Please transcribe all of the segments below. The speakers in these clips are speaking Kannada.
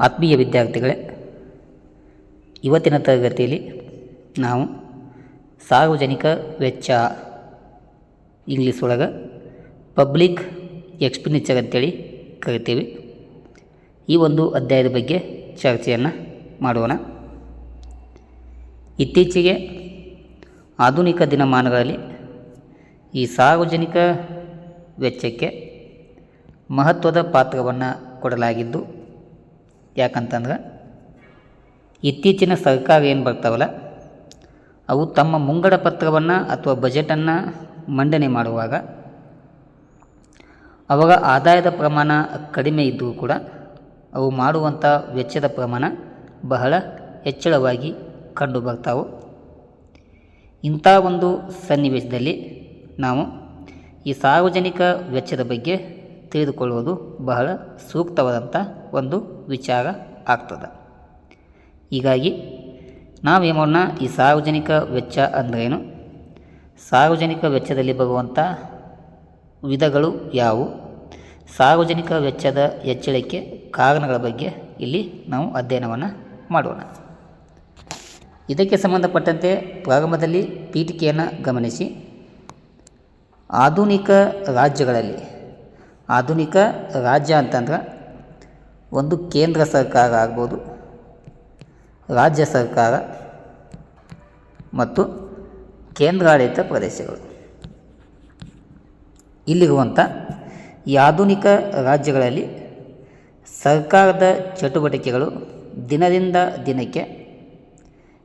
ಆತ್ಮೀಯ ವಿದ್ಯಾರ್ಥಿಗಳೇ, ಇವತ್ತಿನ ತರಗತಿಯಲ್ಲಿ ನಾವು ಸಾರ್ವಜನಿಕ ವೆಚ್ಚ ಇಂಗ್ಲೀಷ್ ಒಳಗೆ ಪಬ್ಲಿಕ್ ಎಕ್ಸ್ಪೆಂಡಿಚರ್ ಅಂತೇಳಿ ಕರಿತೀವಿ. ಈ ಒಂದು ಅಧ್ಯಾಯದ ಬಗ್ಗೆ ಚರ್ಚೆಯನ್ನು ಮಾಡೋಣ. ಇತ್ತೀಚೆಗೆ ಆಧುನಿಕ ದಿನಮಾನಗಳಲ್ಲಿ ಈ ಸಾರ್ವಜನಿಕ ವೆಚ್ಚಕ್ಕೆ ಮಹತ್ವದ ಪಾತ್ರವನ್ನು ಕೊಡಲಾಗಿದ್ದು ಯಾಕಂತಂದ್ರೆ ಇತ್ತೀಚಿನ ಸರ್ಕಾರ ಏನು ಬರ್ತಾವಲ್ಲ, ಅವು ತಮ್ಮ ಮುಂಗಡ ಪತ್ರವನ್ನು ಅಥವಾ ಬಜೆಟನ್ನು ಮಂಡನೆ ಮಾಡುವಾಗ ಅವರ ಆದಾಯದ ಪ್ರಮಾಣ ಕಡಿಮೆ ಇದ್ದರೂ ಕೂಡ ಅವು ಮಾಡುವಂಥ ವೆಚ್ಚದ ಪ್ರಮಾಣ ಬಹಳ ಹೆಚ್ಚಳವಾಗಿ ಕಂಡು ಬರ್ತಾವೆ. ಇಂಥ ಒಂದು ಸನ್ನಿವೇಶದಲ್ಲಿ ನಾವು ಈ ಸಾರ್ವಜನಿಕ ವೆಚ್ಚದ ಬಗ್ಗೆ ತಿಳಿದುಕೊಳ್ಳುವುದು ಬಹಳ ಸೂಕ್ತವಾದಂಥ ಒಂದು ವಿಚಾರ ಆಗ್ತದೆ. ಹೀಗಾಗಿ ನಾವೇನು ಮಾಡೋಣ ಈ ಸಾರ್ವಜನಿಕ ವೆಚ್ಚ ಅಂದ್ರೇನು? ಸಾರ್ವಜನಿಕ ವೆಚ್ಚದಲ್ಲಿ ಬರುವಂಥ ವಿಧಗಳು ಯಾವುವು? ಸಾರ್ವಜನಿಕ ವೆಚ್ಚದ ಹೆಚ್ಚಳಕ್ಕೆ ಕಾರಣಗಳ ಬಗ್ಗೆ ಇಲ್ಲಿ ನಾವು ಅಧ್ಯಯನವನ್ನು ಮಾಡೋಣ. ಇದಕ್ಕೆ ಸಂಬಂಧಪಟ್ಟಂತೆ ಪ್ರಾರಂಭದಲ್ಲಿ ಪೀಠಿಕೆಯನ್ನು ಗಮನಿಸಿ. ಆಧುನಿಕ ರಾಜ್ಯಗಳಲ್ಲಿ ಆಧುನಿಕ ರಾಜ್ಯ ಅಂತಂದ್ರೆ ಒಂದು ಕೇಂದ್ರ ಸರ್ಕಾರ ಆಗ್ಬೋದು, ರಾಜ್ಯ ಸರ್ಕಾರ ಮತ್ತು ಕೇಂದ್ರಾಡಳಿತ ಪ್ರದೇಶಗಳು. ಇಲ್ಲಿರುವಂಥ ಈ ಆಧುನಿಕ ರಾಜ್ಯಗಳಲ್ಲಿ ಸರ್ಕಾರದ ಚಟುವಟಿಕೆಗಳು ದಿನದಿಂದ ದಿನಕ್ಕೆ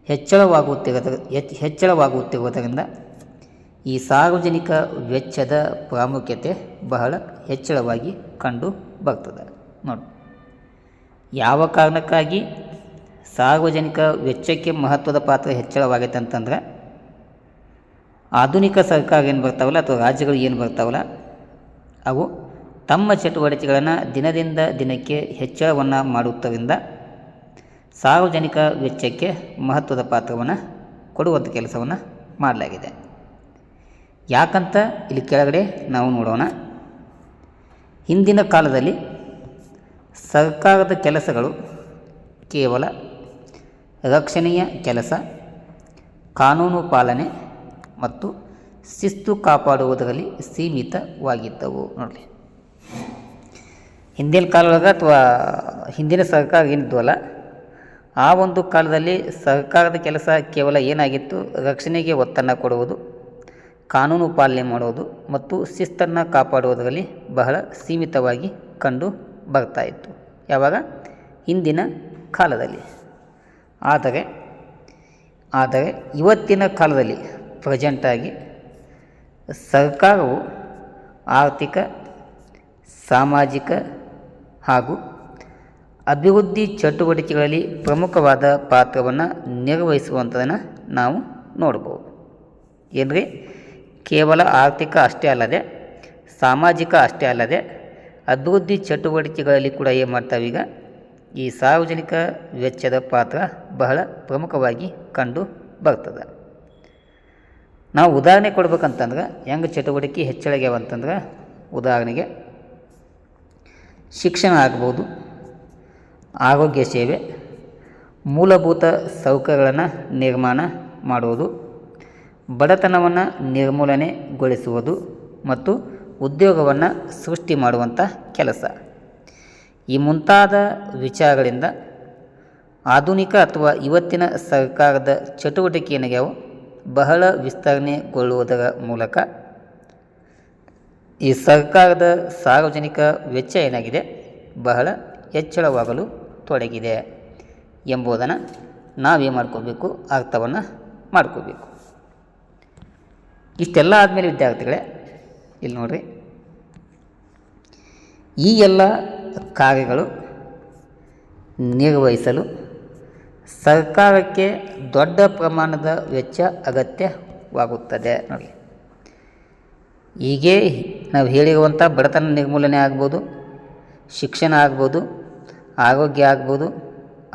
ಹೆಚ್ಚಳವಾಗುತ್ತಿರೋದ ಹೆಚ್ಚ ಹೆಚ್ಚಳವಾಗುತ್ತಿರುವುದರಿಂದ ಈ ಸಾರ್ವಜನಿಕ ವೆಚ್ಚದ ಪ್ರಾಮುಖ್ಯತೆ ಬಹಳ ಹೆಚ್ಚಳವಾಗಿ ಕಂಡು ಬರ್ತದೆ. ನೋಡಿ. ಯಾವ ಕಾರಣಕ್ಕಾಗಿ ಸಾರ್ವಜನಿಕ ವೆಚ್ಚಕ್ಕೆ ಮಹತ್ವದ ಪಾತ್ರ ಹೆಚ್ಚಳವಾಗೈತೆ ಅಂತಂದ್ರೆ, ಆಧುನಿಕ ಸರ್ಕಾರ ಏನು ಬರ್ತಾವಲ್ಲ ಅಥವಾ ರಾಜ್ಯಗಳು ಏನು ಬರ್ತಾವಲ್ಲ, ಅವು ತಮ್ಮ ಚಟುವಟಿಕೆಗಳನ್ನು ದಿನದಿಂದ ದಿನಕ್ಕೆ ಹೆಚ್ಚಳವನ್ನು ಮಾಡುವುದರಿಂದ ಸಾರ್ವಜನಿಕ ವೆಚ್ಚಕ್ಕೆ ಮಹತ್ವದ ಪಾತ್ರವನ್ನು ಕೊಡುವಂಥ ಕೆಲಸವನ್ನು ಮಾಡಲಾಗಿದೆ. ಯಾಕಂತ ಇಲ್ಲಿ ಕೆಳಗಡೆ ನಾವು ನೋಡೋಣ. ಹಿಂದಿನ ಕಾಲದಲ್ಲಿ ಸರ್ಕಾರದ ಕೆಲಸಗಳು ಕೇವಲ ರಕ್ಷಣೆಯ ಕೆಲಸ, ಕಾನೂನು ಪಾಲನೆ ಮತ್ತು ಶಿಸ್ತು ಕಾಪಾಡುವುದರಲ್ಲಿ ಸೀಮಿತವಾಗಿದ್ದವು. ನೋಡಿ ಹಿಂದಿನ ಕಾಲದೊಳಗೆ ಅಥವಾ ಹಿಂದಿನ ಸರ್ಕಾರ ಏನಿದ್ವಲ್ಲ ಆ ಒಂದು ಕಾಲದಲ್ಲಿ ಸರ್ಕಾರದ ಕೆಲಸ ಕೇವಲ ಏನಾಗಿತ್ತು? ರಕ್ಷಣೆಗೆ ಒತ್ತನ್ನು ಕೊಡುವುದು ಕಾನೂನು ಪಾಲನೆ ಮಾಡುವುದು ಮತ್ತು ಶಿಸ್ತನ್ನು ಕಾಪಾಡುವುದರಲ್ಲಿ ಬಹಳ ಸೀಮಿತವಾಗಿ ಕಂಡು ಬರ್ತಾ ಇತ್ತು. ಯಾವಾಗ? ಹಿಂದಿನ ಕಾಲದಲ್ಲಿ. ಆದರೆ ಆದರೆ ಇವತ್ತಿನ ಕಾಲದಲ್ಲಿ ಪ್ರೆಸೆಂಟಾಗಿ ಸರ್ಕಾರವು ಆರ್ಥಿಕ, ಸಾಮಾಜಿಕ ಹಾಗೂ ಅಭಿವೃದ್ಧಿ ಚಟುವಟಿಕೆಗಳಲ್ಲಿ ಪ್ರಮುಖವಾದ ಪಾತ್ರವನ್ನು ನಿರ್ವಹಿಸುವಂಥದ್ದನ್ನು ನಾವು ನೋಡ್ಬೋದು. ಏನ್ರಿ? ಕೇವಲ ಆರ್ಥಿಕ ಅಷ್ಟೇ ಅಲ್ಲದೆ ಸಾಮಾಜಿಕ ಅಷ್ಟೇ ಅಲ್ಲದೆ ಅಭಿವೃದ್ಧಿ ಚಟುವಟಿಕೆಗಳಲ್ಲಿ ಕೂಡ ಏನು ಮಾಡ್ತಾವೀಗ ಈ ಸಾರ್ವಜನಿಕ ವೆಚ್ಚದ ಪಾತ್ರ ಬಹಳ ಪ್ರಮುಖವಾಗಿ ಕಂಡು ಬರ್ತದೆ. ನಾವು ಉದಾಹರಣೆ ಕೊಡ್ಬೇಕಂತಂದ್ರೆ ಹೆಂಗೆ ಚಟುವಟಿಕೆ ಹೆಚ್ಚಳಗ್ಯಾವ ಅಂತಂದ್ರೆ ಉದಾಹರಣೆಗೆ ಶಿಕ್ಷಣ ಆಗ್ಬೋದು, ಆರೋಗ್ಯ ಸೇವೆ, ಮೂಲಭೂತ ಸೌಕರ್ಯಗಳನ್ನು ನಿರ್ಮಾಣ ಮಾಡುವುದು ಬಡತನವನ್ನು ನಿರ್ಮೂಲನೆಗೊಳಿಸುವುದು ಮತ್ತು ಉದ್ಯೋಗವನ್ನು ಸೃಷ್ಟಿ ಮಾಡುವಂಥ ಕೆಲಸ. ಈ ಮುಂತಾದ ವಿಚಾರಗಳಿಂದ ಆಧುನಿಕ ಅಥವಾ ಇವತ್ತಿನ ಸರ್ಕಾರದ ಚಟುವಟಿಕೆಯನ್ನು ಬಹಳ ವಿಸ್ತರಣೆಗೊಳ್ಳುವುದರ ಮೂಲಕ ಈ ಸರ್ಕಾರದ ಸಾರ್ವಜನಿಕ ವೆಚ್ಚ ಏನಾಗಿದೆ? ಬಹಳ ಹೆಚ್ಚಳವಾಗಲು ತೊಡಗಿದೆ ಎಂಬುದನ್ನು ನಾವೇ ಮಾಡ್ಕೋಬೇಕು? ಅರ್ಥವನ್ನು ಮಾಡ್ಕೋಬೇಕು. ಇಷ್ಟೆಲ್ಲ ಆದಮೇಲೆ ವಿದ್ಯಾರ್ಥಿಗಳೇ, ಇಲ್ಲಿ ನೋಡ್ರಿ. ಈ ಎಲ್ಲ ಕಾರ್ಯಗಳು ನಿರ್ವಹಿಸಲು ಸರ್ಕಾರಕ್ಕೆ ದೊಡ್ಡ ಪ್ರಮಾಣದ ವೆಚ್ಚ ಅಗತ್ಯವಾಗುತ್ತದೆ. ನೋಡಿ ಹೀಗೆ ನಾವು ಹೇಳಿರುವಂಥ ಬಡತನ ನಿರ್ಮೂಲನೆ ಆಗ್ಬೋದು, ಶಿಕ್ಷಣ ಆಗ್ಬೋದು, ಆರೋಗ್ಯ ಆಗ್ಬೋದು,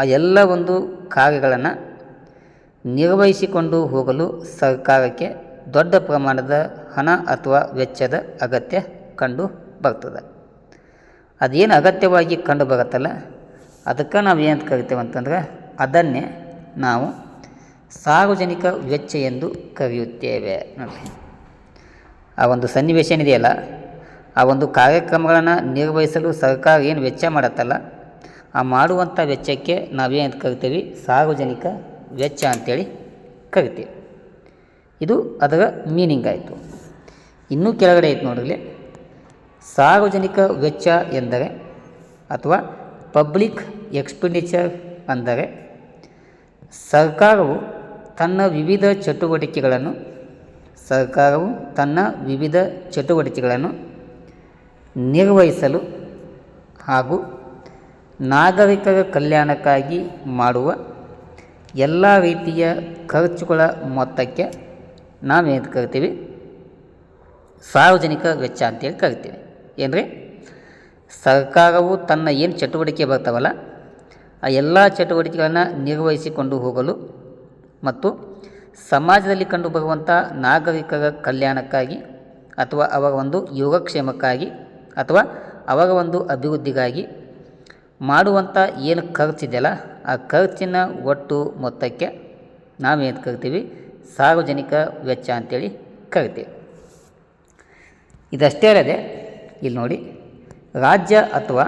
ಆ ಎಲ್ಲ ಒಂದು ಕಾರ್ಯಗಳನ್ನು ನಿರ್ವಹಿಸಿಕೊಂಡು ಹೋಗಲು ಸರ್ಕಾರಕ್ಕೆ ದೊಡ್ಡ ಪ್ರಮಾಣದ ಹಣ ಅಥವಾ ವೆಚ್ಚದ ಅಗತ್ಯ ಕಂಡು ಬರ್ತದೆ ಅದೇನು ಅಗತ್ಯವಾಗಿ ಕಂಡು ಬರುತ್ತಲ್ಲ, ಅದಕ್ಕೆ ನಾವು ಏನಂತ ಕರಿತೇವೆ ಅಂತಂದ್ರೆ, ಅದನ್ನೇ ನಾವು ಸಾರ್ವಜನಿಕ ವೆಚ್ಚ ಎಂದು ಕರೆಯುತ್ತೇವೆ. ನೋಡಿ, ಆ ಒಂದು ಸನ್ನಿವೇಶ ಏನಿದೆಯಲ್ಲ, ಆ ಒಂದು ಕಾರ್ಯಕ್ರಮಗಳನ್ನು ನಿರ್ವಹಿಸಲು ಸರ್ಕಾರ ಏನು ವೆಚ್ಚ ಮಾಡತ್ತಲ್ಲ, ಆ ಮಾಡುವಂಥ ವೆಚ್ಚಕ್ಕೆ ನಾವೇನು ಕರಿತೀವಿ, ಸಾರ್ವಜನಿಕ ವೆಚ್ಚ ಅಂತೇಳಿ ಕರಿತೀವಿ. ಇದು ಅದರ ಮೀನಿಂಗ್ ಆಯಿತು. ಇನ್ನೂ ಕೆಳಗಡೆ ಐತೆ ನೋಡಿದ್ರೆ ಸಾರ್ವಜನಿಕ ವೆಚ್ಚ ಎಂದರೆ ಅಥವಾ ಪಬ್ಲಿಕ್ ಎಕ್ಸ್ಪೆಂಡಿಚರ್ ಅಂದರೆ ಸರ್ಕಾರವು ತನ್ನ ವಿವಿಧ ಚಟುವಟಿಕೆಗಳನ್ನು ಸರ್ಕಾರವು ತನ್ನ ವಿವಿಧ ಚಟುವಟಿಕೆಗಳನ್ನು ನಿರ್ವಹಿಸಲು ಹಾಗೂ ನಾಗರಿಕರ ಕಲ್ಯಾಣಕ್ಕಾಗಿ ಮಾಡುವ ಎಲ್ಲ ರೀತಿಯ ಖರ್ಚುಗಳ ಮೊತ್ತಕ್ಕೆ ನಾವೇನು ಕರಿತೀವಿ? ಸಾರ್ವಜನಿಕ ವೆಚ್ಚ ಅಂತೇಳಿ ಕರಿತೀವಿ. ಏನು ರೀ ಸರ್ಕಾರವು ತನ್ನ ಏನು ಚಟುವಟಿಕೆ ಬರ್ತಾವಲ್ಲ, ಆ ಎಲ್ಲ ಚಟುವಟಿಕೆಗಳನ್ನು ನಿರ್ವಹಿಸಿಕೊಂಡು ಹೋಗಲು ಮತ್ತು ಸಮಾಜದಲ್ಲಿ ಕಂಡುಬರುವಂಥ ನಾಗರಿಕರ ಕಲ್ಯಾಣಕ್ಕಾಗಿ ಅಥವಾ ಅವರ ಒಂದು ಯೋಗಕ್ಷೇಮಕ್ಕಾಗಿ ಅಥವಾ ಅವರ ಒಂದು ಅಭಿವೃದ್ಧಿಗಾಗಿ ಮಾಡುವಂಥ ಏನು ಖರ್ಚಿದೆಯಲ್ಲ, ಆ ಖರ್ಚಿನ ಒಟ್ಟು ಮೊತ್ತಕ್ಕೆ ನಾವೇನು ಕರಿತೀವಿ? ಸಾರ್ವಜನಿಕ ವೆಚ್ಚ ಅಂತೇಳಿ ಕರಿತೇವೆ. ಇದಷ್ಟೇ ಅಲ್ಲದೆ, ಇಲ್ಲಿ ನೋಡಿ, ರಾಜ್ಯ ಅಥವಾ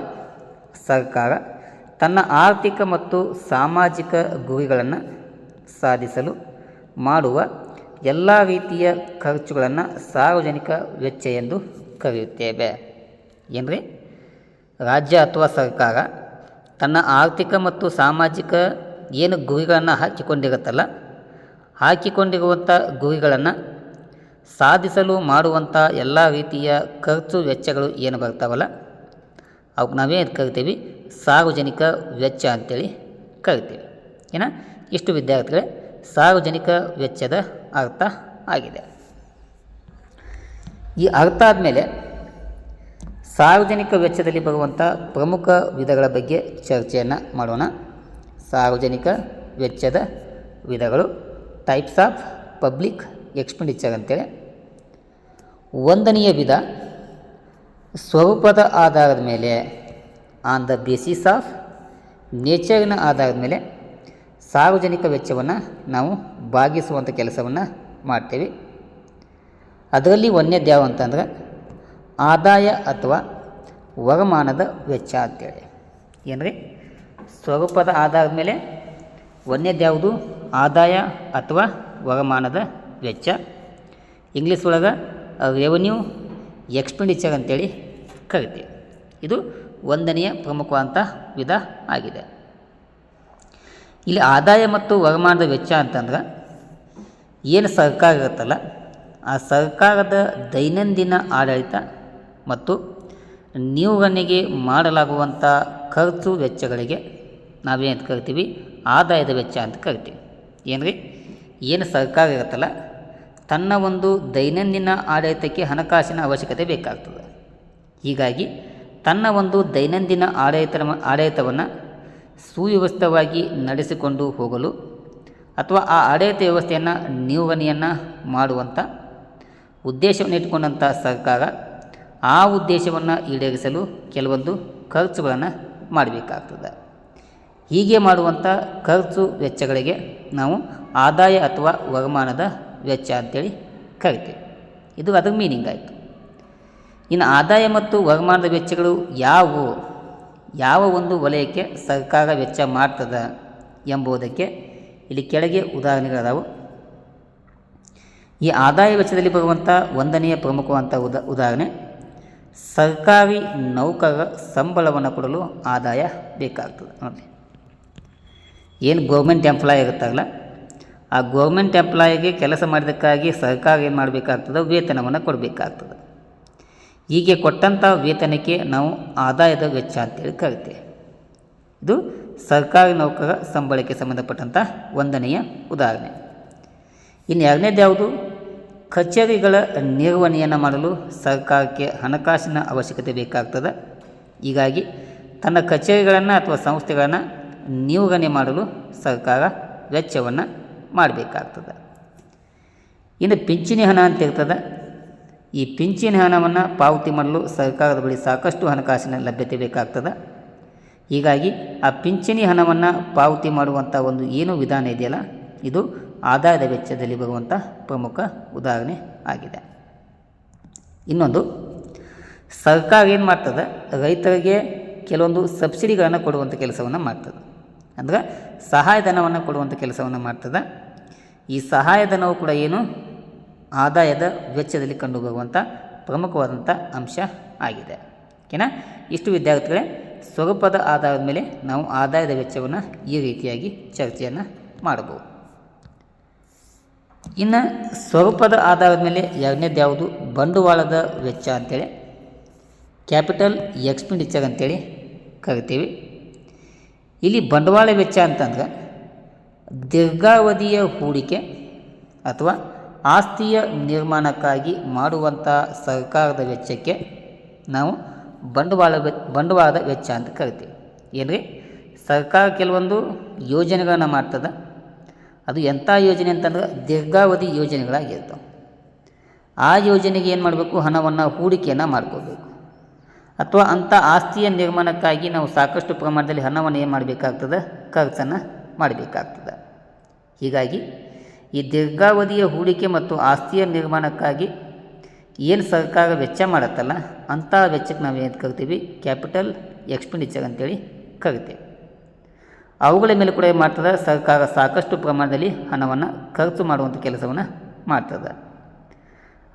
ಸರ್ಕಾರ ತನ್ನ ಆರ್ಥಿಕ ಮತ್ತು ಸಾಮಾಜಿಕ ಗುರಿಗಳನ್ನು ಸಾಧಿಸಲು ಮಾಡುವ ಎಲ್ಲ ರೀತಿಯ ಖರ್ಚುಗಳನ್ನು ಸಾರ್ವಜನಿಕ ವೆಚ್ಚ ಎಂದು ಕರೆಯುತ್ತೇವೆ. ಏನ್ರಿ? ರಾಜ್ಯ ಅಥವಾ ಸರ್ಕಾರ ತನ್ನ ಆರ್ಥಿಕ ಮತ್ತು ಸಾಮಾಜಿಕ ಏನು ಗುರಿಗಳನ್ನು ಹಾಕಿಕೊಂಡಿರುತ್ತಲ್ಲ ಹಾಕಿಕೊಂಡಿರುವಂಥ ಗುರಿಗಳನ್ನು ಸಾಧಿಸಲು ಮಾಡುವಂಥ ಎಲ್ಲ ರೀತಿಯ ಖರ್ಚು ವೆಚ್ಚಗಳು ಏನು ಬರ್ತಾವಲ್ಲ, ಅವಕ್ಕೆ ನಾವೇನು ಕರಿತೀವಿ? ಸಾರ್ವಜನಿಕ ವೆಚ್ಚ ಅಂತೇಳಿ ಕರಿತೀವಿ. ಏನ? ಇಷ್ಟು ವಿದ್ಯಾರ್ಥಿಗಳೇ, ಸಾರ್ವಜನಿಕ ವೆಚ್ಚದ ಅರ್ಥ ಆಗಿದೆ. ಈ ಅರ್ಥ ಆದಮೇಲೆ ಸಾರ್ವಜನಿಕ ವೆಚ್ಚದಲ್ಲಿ ಬರುವಂಥ ಪ್ರಮುಖ ವಿಧಗಳ ಬಗ್ಗೆ ಚರ್ಚೆಯನ್ನು ಮಾಡೋಣ. ಸಾರ್ವಜನಿಕ ವೆಚ್ಚದ ವಿಧಗಳು ಟೈಪ್ಸ್ ಆಫ್ ಪಬ್ಲಿಕ್ ಎಕ್ಸ್ಪೆಂಡಿಚರ್ ಅಂತೇಳಿ. ಒಂದನೆಯ ವಿಧ, ಸ್ವರೂಪದ ಆಧಾರದ ಮೇಲೆ ಆನ್ ದ ಬೇಸಿಸ್ ಆಫ್ ನೇಚರಿನ ಆಧಾರದ ಮೇಲೆ ಸಾರ್ವಜನಿಕ ವೆಚ್ಚವನ್ನು ನಾವು ಭಾಗಿಸುವಂಥ ಕೆಲಸವನ್ನು ಮಾಡ್ತೇವೆ. ಅದರಲ್ಲಿ ಒಂದನೇದು ಯಾವ ಅಂತಂದ್ರೆ, ಆದಾಯ ಅಥವಾ ವರಮಾನದ ವೆಚ್ಚ ಅಂತೇಳಿ. ಏನ್ರಿ? ಸ್ವರೂಪದ ಆಧಾರದ ಮೇಲೆ ಒಂದನೇದು ಯಾವುದು? ಆದಾಯ ಅಥವಾ ವರಮಾನದ ವೆಚ್ಚ? ಇಂಗ್ಲೀಷ್ ಒಳಗೆ ರೆವೆನ್ಯೂ ಎಕ್ಸ್ಪೆಂಡಿಚರ್ ಅಂತೇಳಿ ಕರಿತೀವಿ. ಇದು ಒಂದನೆಯ ಪ್ರಮುಖವಾದಂಥ ವಿಧ ಆಗಿದೆ. ಇಲ್ಲಿ ಆದಾಯ ಮತ್ತು ವರಮಾನದ ವೆಚ್ಚ ಅಂತಂದ್ರೆ ಏನು ಸರ್ಕಾರ ಇರುತ್ತಲ್ಲ, ಆ ಸರ್ಕಾರದ ದೈನಂದಿನ ಆಡಳಿತ ಮತ್ತು ನೀವುಗಳಿಗೆ ಮಾಡಲಾಗುವಂಥ ಖರ್ಚು ವೆಚ್ಚಗಳಿಗೆ ನಾವೇನು ಕರಿತೀವಿ? ಆದಾಯದ ವೆಚ್ಚ ಅಂತ ಕರಿತೀವಿ. ಏನ್ರಿ? ಏನು ಸರ್ಕಾರ ಇರುತ್ತಲ್ಲ, ತನ್ನ ಒಂದು ದೈನಂದಿನ ಆಡಳಿತಕ್ಕೆ ಹಣಕಾಸಿನ ಅವಶ್ಯಕತೆ ಬೇಕಾಗ್ತದೆ. ಹೀಗಾಗಿ ತನ್ನ ಒಂದು ದೈನಂದಿನ ಆಡಳಿತ ಆಡಳಿತವನ್ನು ಸುವ್ಯವಸ್ಥಿತವಾಗಿ ನಡೆಸಿಕೊಂಡು ಹೋಗಲು ಅಥವಾ ಆ ಆಡಳಿತ ವ್ಯವಸ್ಥೆಯನ್ನು ನಿರ್ವಹಣೆಯನ್ನು ಮಾಡುವಂಥ ಉದ್ದೇಶವನ್ನು ಇಟ್ಕೊಂಡಂಥ ಸರ್ಕಾರ ಆ ಉದ್ದೇಶವನ್ನು ಈಡೇರಿಸಲು ಕೆಲವೊಂದು ಖರ್ಚುಗಳನ್ನು ಮಾಡಬೇಕಾಗ್ತದೆ. ಹೀಗೆ ಮಾಡುವಂಥ ಖರ್ಚು ವೆಚ್ಚಗಳಿಗೆ ನಾವು ಆದಾಯ ಅಥವಾ ವರಮಾನದ ವೆಚ್ಚ ಅಂತೇಳಿ ಕರಿತೀವಿ. ಇದು ಅದರ ಮೀನಿಂಗ್ ಆಯಿತು. ಇನ್ನು ಆದಾಯ ಮತ್ತು ವರಮಾನದ ವೆಚ್ಚಗಳು ಯಾವುವು? ಯಾವ ಒಂದು ವಲಯಕ್ಕೆ ಸರ್ಕಾರ ವೆಚ್ಚ ಮಾಡ್ತದ ಎಂಬುದಕ್ಕೆ ಇಲ್ಲಿ ಕೆಳಗೆ ಉದಾಹರಣೆಗಳದಾವು. ಈ ಆದಾಯ ವೆಚ್ಚದಲ್ಲಿ ಬರುವಂಥ ಒಂದನೆಯ ಪ್ರಮುಖವಂಥ ಉದ, ಉದಾಹರಣೆ, ಸರ್ಕಾರಿ ನೌಕರರ ಸಂಬಳವನ್ನು ಕೊಡಲು ಆದಾಯ ಬೇಕಾಗ್ತದೆ. ನೋಡಿ ಏನು ಗೌರ್ಮೆಂಟ್ ಎಂಪ್ಲಾಯ್ ಇರುತ್ತಾರಲ್ಲ ಆ ಗೌರ್ಮೆಂಟ್ ಎಂಪ್ಲಾಯಿಗೆ ಕೆಲಸ ಮಾಡಿದ್ದಕ್ಕಾಗಿ ಸರ್ಕಾರ ಏನು ಮಾಡಬೇಕಾಗ್ತದೆ ವೇತನವನ್ನು ಕೊಡಬೇಕಾಗ್ತದೆ. ಹೀಗೆ ಕೊಟ್ಟಂಥ ವೇತನಕ್ಕೆ ನಾವು ಆದಾಯದ ವೆಚ್ಚ ಅಂತೇಳಿ ಕರಿತೇವೆ. ಇದು ಸರ್ಕಾರಿ ನೌಕರ ಸಂಬಳಕ್ಕೆ ಸಂಬಂಧಪಟ್ಟಂಥ ಒಂದನೆಯ ಉದಾಹರಣೆ. ಇನ್ನು ಎರಡನೇದು ಯಾವುದು? ಕಚೇರಿಗಳ ನಿರ್ವಹಣೆಯನ್ನು ಮಾಡಲು ಸರ್ಕಾರಕ್ಕೆ ಹಣಕಾಸಿನ ಅವಶ್ಯಕತೆ ಬೇಕಾಗ್ತದೆ. ಹೀಗಾಗಿ ತನ್ನ ಕಚೇರಿಗಳನ್ನು ಅಥವಾ ಸಂಸ್ಥೆಗಳನ್ನು ನಿರ್ವಹಣೆ ಮಾಡಲು ಸರ್ಕಾರ ವೆಚ್ಚವನ್ನು ಮಾಡಬೇಕಾಗ್ತದೆ. ಇನ್ನು ಪಿಂಚಣಿ ಹಣ ಅಂತ ಇರ್ತದೆ ಈ ಪಿಂಚಣಿ ಹಣವನ್ನು ಪಾವತಿ ಮಾಡಲು ಸರ್ಕಾರದ ಬಳಿ ಸಾಕಷ್ಟು ಹಣಕಾಸಿನ ಲಭ್ಯತೆ ಬೇಕಾಗ್ತದೆ. ಹೀಗಾಗಿ ಆ ಪಿಂಚಣಿ ಹಣವನ್ನು ಪಾವತಿ ಮಾಡುವಂಥ ಒಂದು ಏನು ವಿಧಾನ ಇದೆಯಲ್ಲ, ಇದು ಆದಾಯದ ವೆಚ್ಚದಲ್ಲಿ ಬರುವಂಥ ಪ್ರಮುಖ ಉದಾಹರಣೆ ಆಗಿದೆ. ಇನ್ನೊಂದು, ಸರ್ಕಾರ ಏನು ಮಾಡ್ತದೆ, ರೈತರಿಗೆ ಕೆಲವೊಂದು ಸಬ್ಸಿಡಿಗಳನ್ನು ಕೊಡುವಂಥ ಕೆಲಸವನ್ನು ಮಾಡ್ತದೆ. ಅಂದ್ರೆ ಸಹಾಯಧನವನ್ನು ಕೊಡುವಂಥ ಕೆಲಸವನ್ನು ಮಾಡ್ತದೆ. ಈ ಸಹಾಯಧನವು ಕೂಡ ಏನು? ಆದಾಯದ ವೆಚ್ಚದಲ್ಲಿ ಕಂಡುಬರುವಂಥ ಪ್ರಮುಖವಾದಂಥ ಅಂಶ ಆಗಿದೆ. ಓಕೆನಾ? ಇಷ್ಟು ವಿದ್ಯಾರ್ಥಿಗಳೇ, ಸ್ವರೂಪದ ಆಧಾರದ ಮೇಲೆ ನಾವು ಆದಾಯದ ವೆಚ್ಚವನ್ನು ಈ ರೀತಿಯಾಗಿ ಚರ್ಚೆಯನ್ನು ಮಾಡಬಹುದು. ಇನ್ನು ಸ್ವರೂಪದ ಆಧಾರದ ಮೇಲೆ ಎರಡನೇದು ಯಾವುದು? ಬಂಡವಾಳದ ವೆಚ್ಚ ಅಂತೇಳಿ, ಕ್ಯಾಪಿಟಲ್ ಎಕ್ಸ್ಪೆಂಡಿಚರ್ ಅಂತೇಳಿ ಕರಿತೀವಿ. ಇಲ್ಲಿ ಬಂಡವಾಳ ವೆಚ್ಚ ಅಂತಂದ್ರೆ ದೀರ್ಘಾವಧಿಯ ಹೂಡಿಕೆ ಅಥವಾ ಆಸ್ತಿಯ ನಿರ್ಮಾಣಕ್ಕಾಗಿ ಮಾಡುವಂಥ ಸರ್ಕಾರದ ವೆಚ್ಚಕ್ಕೆ ನಾವು ಬಂಡವಾಳ ಬಂಡವಾಳದ ವೆಚ್ಚ ಅಂತ ಕರಿತೀವಿ. ಏನ್ರಿ? ಸರ್ಕಾರ ಕೆಲವೊಂದು ಯೋಜನೆಗಳನ್ನು ಮಾಡ್ತದೆ. ಅದು ಎಂಥ ಯೋಜನೆ ಅಂತಂದ್ರೆ ದೀರ್ಘಾವಧಿ ಯೋಜನೆಗಳಾಗಿರ್ತವೆ. ಆ ಯೋಜನೆಗೆ ಏನು ಮಾಡಬೇಕು? ಹಣವನ್ನು ಹೂಡಿಕೆಯನ್ನು ಮಾಡ್ಕೋಬೇಕು. ಅಥವಾ ಅಂಥ ಆಸ್ತಿಯ ನಿರ್ಮಾಣಕ್ಕಾಗಿ ನಾವು ಸಾಕಷ್ಟು ಪ್ರಮಾಣದಲ್ಲಿ ಹಣವನ್ನು ಏನು ಮಾಡಬೇಕಾಗ್ತದೆ? ಖರ್ಚನ್ನು ಮಾಡಬೇಕಾಗ್ತದೆ. ಹೀಗಾಗಿ ಈ ದೀರ್ಘಾವಧಿಯ ಹೂಡಿಕೆ ಮತ್ತು ಆಸ್ತಿಯ ನಿರ್ಮಾಣಕ್ಕಾಗಿ ಏನು ಸರ್ಕಾರ ವೆಚ್ಚ ಮಾಡುತ್ತಲ್ಲ, ಅಂಥ ವೆಚ್ಚಕ್ಕೆ ನಾವು ಏನು ಕರಿತೀವಿ? ಕ್ಯಾಪಿಟಲ್ ಎಕ್ಸ್ಪೆಂಡಿಚರ್ ಅಂತೇಳಿ ಕರಿತೇವೆ. ಅವುಗಳ ಮೇಲೆ ಕೂಡ ಏನು ಮಾಡ್ತದೆ? ಸರ್ಕಾರ ಸಾಕಷ್ಟು ಪ್ರಮಾಣದಲ್ಲಿ ಹಣವನ್ನು ಖರ್ಚು ಮಾಡುವಂಥ ಕೆಲಸವನ್ನು ಮಾಡ್ತದೆ.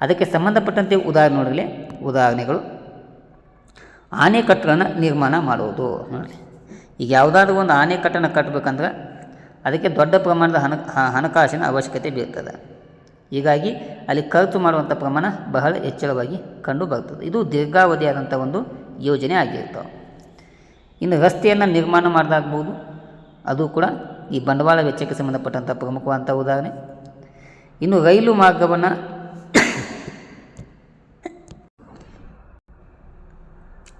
ಅದಕ್ಕೆ ಸಂಬಂಧಪಟ್ಟಂತೆ ಉದಾಹರಣೆ ನೋಡಲಿ ಉದಾಹರಣೆಗಳು. ಆಣೆಕಟ್ಟುಗಳನ್ನು ನಿರ್ಮಾಣ ಮಾಡುವುದು ನೋಡಿ ಈಗ ಯಾವುದಾದ್ರೂ ಒಂದು ಆಣೆಕಟ್ಟನ್ನು ಕಟ್ಟಬೇಕಂದ್ರೆ ಅದಕ್ಕೆ ದೊಡ್ಡ ಪ್ರಮಾಣದ ಹಣ, ಹಣಕಾಸಿನ ಅವಶ್ಯಕತೆ ಬೀರ್ತದೆ ಹೀಗಾಗಿ ಅಲ್ಲಿ ಖರ್ಚು ಮಾಡುವಂಥ ಪ್ರಮಾಣ ಬಹಳ ಹೆಚ್ಚಳವಾಗಿ ಕಂಡು ಬರ್ತದೆ. ಇದು ದೀರ್ಘಾವಧಿಯಾದಂಥ ಒಂದು ಯೋಜನೆ ಆಗಿರ್ತವೆ ಇನ್ನು ರಸ್ತೆಯನ್ನು ನಿರ್ಮಾಣ ಮಾಡಿದಾಗ್ಬೋದು. ಅದು ಕೂಡ ಈ ಬಂಡವಾಳ ವೆಚ್ಚಕ್ಕೆ ಸಂಬಂಧಪಟ್ಟಂಥ ಪ್ರಮುಖವಾದಂಥ ಉದಾಹರಣೆ. ಇನ್ನು ರೈಲು ಮಾರ್ಗವನ್ನು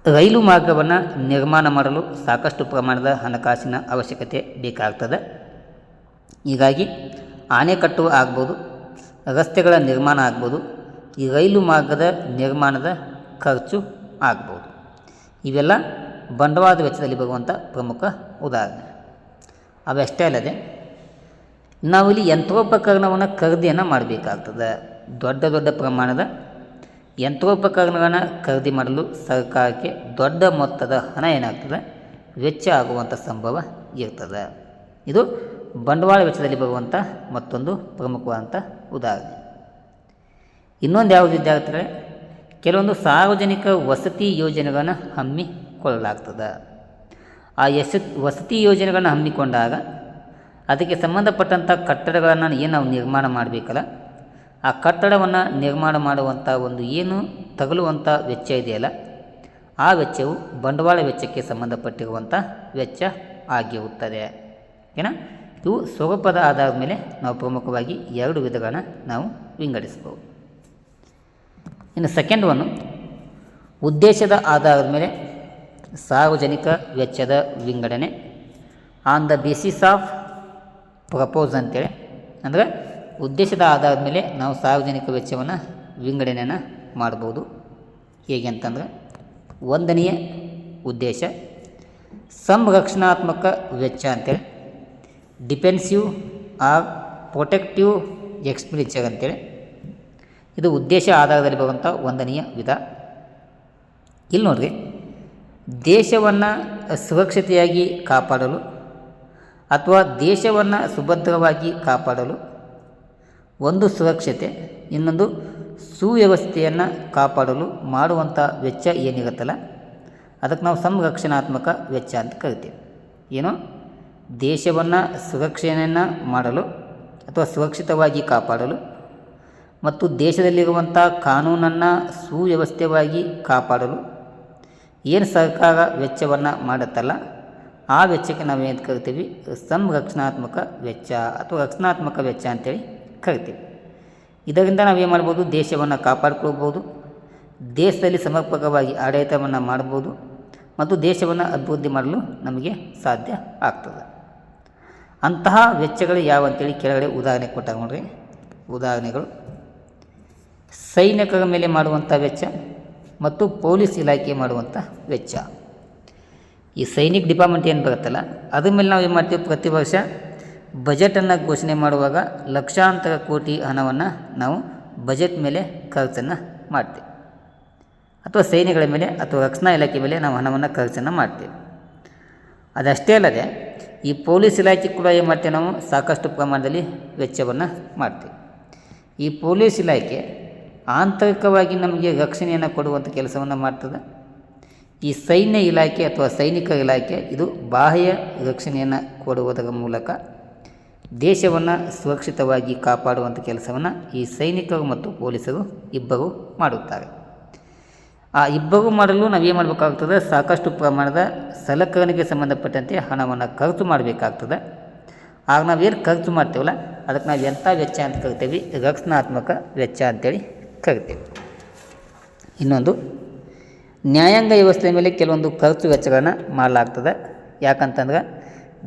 ರೈಲು ಮಾರ್ಗವನ್ನು ನಿರ್ಮಾಣ ಮಾಡಲು ಸಾಕಷ್ಟು ಪ್ರಮಾಣದ ಹಣಕಾಸಿನ ಅವಶ್ಯಕತೆ ಬೇಕಾಗ್ತದೆ. ಹೀಗಾಗಿ ಆಣೆಕಟ್ಟು ಆಗ್ಬೋದು, ರಸ್ತೆಗಳ ನಿರ್ಮಾಣ ಆಗ್ಬೋದು, ಈ ರೈಲು ಮಾರ್ಗದ ನಿರ್ಮಾಣದ ಖರ್ಚು ಆಗ್ಬೋದು. ಇವೆಲ್ಲ ಬಂಡವಾಳ ವೆಚ್ಚದಲ್ಲಿ ಬರುವಂಥ ಪ್ರಮುಖ ಉದಾಹರಣೆ. ಅವಷ್ಟೇ ಅಲ್ಲದೆ, ನಾವಿಲ್ಲಿ ಯಂತ್ರೋಪಕರಣವನ್ನು ಖರೀದಿಯನ್ನು ಮಾಡಬೇಕಾಗ್ತದೆ. ದೊಡ್ಡ ದೊಡ್ಡ ಪ್ರಮಾಣದ ಯಂತ್ರೋಪಕರಣಗಳನ್ನು ಖರೀದಿ ಮಾಡಲು ಸರ್ಕಾರಕ್ಕೆ ದೊಡ್ಡ ಮೊತ್ತದ ಹಣ ಏನಾಗ್ತದೆ? ವೆಚ್ಚ ಆಗುವಂಥ ಸಂಭವ ಇರ್ತದೆ. ಇದು ಬಂಡವಾಳ ವೆಚ್ಚದಲ್ಲಿ ಬರುವಂಥ ಮತ್ತೊಂದು ಪ್ರಮುಖವಾದಂಥ ಉದಾಹರಣೆ. ಇನ್ನೊಂದು ಯಾವುದು ವಿದ್ಯಾರ್ಥಿಗಳೇ, ಕೆಲವೊಂದು ಸಾರ್ವಜನಿಕ ವಸತಿ ಯೋಜನೆಗಳನ್ನು ಹಮ್ಮಿಕೊಳ್ಳಲಾಗ್ತದೆ. ಆ ಯಶ, ವಸತಿ ಯೋಜನೆಗಳನ್ನು ಹಮ್ಮಿಕೊಂಡಾಗ ಅದಕ್ಕೆ ಸಂಬಂಧಪಟ್ಟಂಥ ಕಟ್ಟಡಗಳನ್ನು ಏನು ನಾವು ನಿರ್ಮಾಣ ಮಾಡಬೇಕಲ್ಲ ಆ ಕಟ್ಟಡವನ್ನು ನಿರ್ಮಾಣ ಮಾಡುವಂಥ ಒಂದು ಏನು ತಗಲುವಂಥ ವೆಚ್ಚ ಇದೆಯಲ್ಲ, ಆ ವೆಚ್ಚವು ಬಂಡವಾಳ ವೆಚ್ಚಕ್ಕೆ ಸಂಬಂಧಪಟ್ಟಿರುವಂಥ ವೆಚ್ಚ ಆಗಿರುತ್ತದೆ. ಏನ? ಇವು ಸ್ವರೂಪದ ಆಧಾರದ ಮೇಲೆ ನಾವು ಪ್ರಮುಖವಾಗಿ ಎರಡು ವಿಧಗಳನ್ನು ನಾವು ವಿಂಗಡಿಸ್ಬೋದು ಇನ್ನು ಸೆಕೆಂಡ್ ಒನ್ನು ಉದ್ದೇಶದ ಆಧಾರದ ಮೇಲೆ ಸಾರ್ವಜನಿಕ ವೆಚ್ಚದ ವಿಂಗಡಣೆ. On the basis of purpose ಅಂತೇಳಿ, ಅಂದರೆ ಉದ್ದೇಶದ ಆಧಾರದ ಮೇಲೆ ನಾವು ಸಾರ್ವಜನಿಕ ವೆಚ್ಚವನ್ನು ವಿಂಗಡಣೆಯನ್ನು ಮಾಡ್ಬೋದು. ಹೇಗೆ ಅಂತಂದರೆ, ಒಂದನೆಯ ಉದ್ದೇಶ, ಸಂರಕ್ಷಣಾತ್ಮಕ ವೆಚ್ಚ ಅಂತೇಳಿ, ಡಿಫೆನ್ಸಿವ್ ಆರ್ ಪ್ರೊಟೆಕ್ಟಿವ್ ಎಕ್ಸ್ಪೆಂಡಿಚರ್ ಅಂತೇಳಿ. ಇದು ಉದ್ದೇಶ ಆಧಾರದಲ್ಲಿ ಬರುವಂಥ ಒಂದನೆಯ ವಿಧ. ಇಲ್ಲಿ ನೋಡ್ರಿ, ದೇಶವನ್ನು ಸುರಕ್ಷತೆಯಾಗಿ ಕಾಪಾಡಲು ಅಥವಾ ದೇಶವನ್ನು ಸುಭದ್ರವಾಗಿ ಕಾಪಾಡಲು ಒಂದು ಸುರಕ್ಷತೆ, ಇನ್ನೊಂದು ಸುವ್ಯವಸ್ಥೆಯನ್ನು ಕಾಪಾಡಲು ಮಾಡುವಂಥ ವೆಚ್ಚ ಏನಿರುತ್ತಲ್ಲ, ಅದಕ್ಕೆ ನಾವು ಸಂರಕ್ಷಣಾತ್ಮಕ ವೆಚ್ಚ ಅಂತ ಕರಿತೀವಿ. ಏನು? ದೇಶವನ್ನು ಸುರಕ್ಷಣೆಯನ್ನು ಮಾಡಲು ಅಥವಾ ಸುರಕ್ಷಿತವಾಗಿ ಕಾಪಾಡಲು ಮತ್ತು ದೇಶದಲ್ಲಿರುವಂಥ ಕಾನೂನನ್ನು ಸುವ್ಯವಸ್ಥೆಯಾಗಿ ಕಾಪಾಡಲು ಏನು ಸರ್ಕಾರ ವೆಚ್ಚವನ್ನು ಮಾಡುತ್ತಲ್ಲ, ಆ ವೆಚ್ಚಕ್ಕೆ ನಾವು ಏನು ಕರಿತೀವಿ? ಸಂರಕ್ಷಣಾತ್ಮಕ ವೆಚ್ಚ ಅಥವಾ ರಕ್ಷಣಾತ್ಮಕ ವೆಚ್ಚ ಅಂತೇಳಿ ಕರಿತೀವಿ ಇದರಿಂದ ನಾವೇನು ಮಾಡ್ಬೋದು? ದೇಶವನ್ನು ಕಾಪಾಡ್ಕೊಳ್ಬೋದು. ದೇಶದಲ್ಲಿ ಸಮರ್ಪಕವಾಗಿ ಆಡಳಿತವನ್ನು ಮಾಡ್ಬೋದು. ಮತ್ತು ದೇಶವನ್ನು ಅಭಿವೃದ್ಧಿ ಮಾಡಲು ನಮಗೆ ಸಾಧ್ಯ ಆಗ್ತದೆ. ಅಂತಹ ವೆಚ್ಚಗಳು ಯಾವ ಅಂತೇಳಿ ಕೆಳಗಡೆ ಉದಾಹರಣೆ ಕೊಟ್ಟಾಗ ನೋಡ್ರಿ. ಉದಾಹರಣೆಗಳು. ಸೈನಿಕರ ಮೇಲೆ ಮಾಡುವಂಥ ವೆಚ್ಚ ಮತ್ತು ಪೊಲೀಸ್ ಇಲಾಖೆ ಮಾಡುವಂಥ ವೆಚ್ಚ. ಈ ಸೈನಿಕ್ ಡಿಪಾರ್ಟ್ಮೆಂಟ್ ಏನು ಬರುತ್ತಲ್ಲ, ಅದ್ರ ಮೇಲೆ ನಾವು ಏನು ಮಾಡ್ತೀವಿ? ಪ್ರತಿ ವರ್ಷ ಬಜೆಟನ್ನು ಘೋಷಣೆ ಮಾಡುವಾಗ ಲಕ್ಷಾಂತರ ಕೋಟಿ ಹಣವನ್ನು ನಾವು ಬಜೆಟ್ ಮೇಲೆ ಖರ್ಚನ್ನು ಮಾಡ್ತೀವಿ. ಅಥವಾ ಸೈನ್ಯಗಳ ಮೇಲೆ ಅಥವಾ ರಕ್ಷಣಾ ಇಲಾಖೆ ಮೇಲೆ ನಾವು ಹಣವನ್ನು ಖರ್ಚನ್ನು ಮಾಡ್ತೀವಿ. ಅದಷ್ಟೇ ಅಲ್ಲದೆ ಈ ಪೊಲೀಸ್ ಇಲಾಖೆ ಕೂಡ ಏನು ಮಾಡ್ತೇವೆ ನಾವು? ಸಾಕಷ್ಟು ಪ್ರಮಾಣದಲ್ಲಿ ವೆಚ್ಚವನ್ನು ಮಾಡ್ತೀವಿ. ಈ ಪೊಲೀಸ್ ಇಲಾಖೆ ಆಂತರಿಕವಾಗಿ ನಮಗೆ ರಕ್ಷಣೆಯನ್ನು ಕೊಡುವಂಥ ಕೆಲಸವನ್ನು ಮಾಡ್ತದೆ. ಈ ಸೈನ್ಯ ಇಲಾಖೆ ಅಥವಾ ಸೈನಿಕ ಇಲಾಖೆ ಇದು ಬಾಹ್ಯ ರಕ್ಷಣೆಯನ್ನು ಕೊಡುವುದರ ಮೂಲಕ ದೇಶವನ್ನು ಸುರಕ್ಷಿತವಾಗಿ ಕಾಪಾಡುವಂಥ ಕೆಲಸವನ್ನು ಈ ಸೈನಿಕರು ಮತ್ತು ಪೊಲೀಸರು ಇಬ್ಬರು ಮಾಡುತ್ತಾರೆ. ಆ ಇಬ್ಬರು ಮಾಡಲು ನಾವೇನು ಮಾಡಬೇಕಾಗ್ತದೆ? ಸಾಕಷ್ಟು ಪ್ರಮಾಣದ ಸಲಕರಣೆಗೆ ಸಂಬಂಧಪಟ್ಟಂತೆ ಹಣವನ್ನು ಖರ್ಚು ಮಾಡಬೇಕಾಗ್ತದೆ. ಆಗ ನಾವೇನು ಖರ್ಚು ಮಾಡ್ತೇವಲ್ಲ? ಅದಕ್ಕೆ ನಾವು ಎಂಥ ವೆಚ್ಚ ಅಂತ ಕರಿತೀವಿ? ರಕ್ಷಣಾತ್ಮಕ ವೆಚ್ಚ ಅಂತೇಳಿ ಕರಿತೇವೆ. ಇನ್ನೊಂದು, ನ್ಯಾಯಾಂಗ ವ್ಯವಸ್ಥೆ ಮೇಲೆ ಕೆಲವೊಂದು ಖರ್ಚು ವೆಚ್ಚಗಳನ್ನು ಮಾಡಲಾಗ್ತದೆ. ಯಾಕಂತಂದ್ರೆ,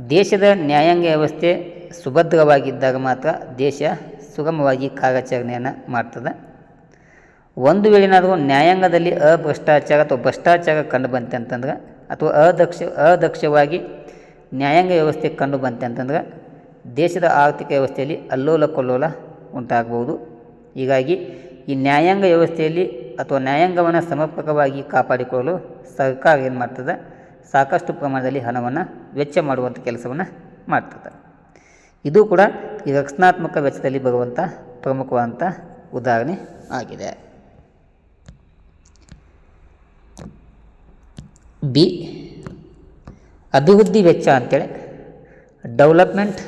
ದೇಶದ ನ್ಯಾಯಾಂಗ ವ್ಯವಸ್ಥೆ ಸುಭದ್ರವಾಗಿದ್ದಾಗ ಮಾತ್ರ ದೇಶ ಸುಗಮವಾಗಿ ಕಾರ್ಯಾಚರಣೆಯನ್ನು ಮಾಡ್ತದೆ. ಒಂದು ವೇಳೆನಾದರೂ ನ್ಯಾಯಾಂಗದಲ್ಲಿ ಅಭ್ರಷ್ಟಾಚಾರ ಅಥವಾ ಭ್ರಷ್ಟಾಚಾರ ಕಂಡು ಬಂತೆ ಅಂತಂದ್ರೆ, ಅಥವಾ ಅದಕ್ಷ ಅದಕ್ಷವಾಗಿ ನ್ಯಾಯಾಂಗ ವ್ಯವಸ್ಥೆ ಕಂಡು ಬಂತೆ ಅಂತಂದ್ರೆ, ದೇಶದ ಆರ್ಥಿಕ ವ್ಯವಸ್ಥೆಯಲ್ಲಿ ಅಲ್ಲೋಲ ಕೊಲ್ಲೋಲ ಉಂಟಾಗಬಹುದು ಹೀಗಾಗಿ ಈ ನ್ಯಾಯಾಂಗ ವ್ಯವಸ್ಥೆಯಲ್ಲಿ ಅಥವಾ ನ್ಯಾಯಾಂಗವನ್ನು ಸಮರ್ಪಕವಾಗಿ ಕಾಪಾಡಿಕೊಳ್ಳಲು ಸರ್ಕಾರ ಏನು ಮಾಡ್ತದೆ, ಸಾಕಷ್ಟು ಪ್ರಮಾಣದಲ್ಲಿ ಹಣವನ್ನು ವೆಚ್ಚ ಮಾಡುವಂಥ ಕೆಲಸವನ್ನು ಮಾಡ್ತದೆ. ಇದು ಕೂಡ ಈ ರಕ್ಷಣಾತ್ಮಕ ವೆಚ್ಚದಲ್ಲಿ ಬರುವಂಥ ಪ್ರಮುಖವಾದಂಥ ಉದಾಹರಣೆ ಆಗಿದೆ. ಬಿ, ಅಭಿವೃದ್ಧಿ ವೆಚ್ಚ ಅಂತೇಳಿ, ಡೆವಲಪ್ಮೆಂಟ್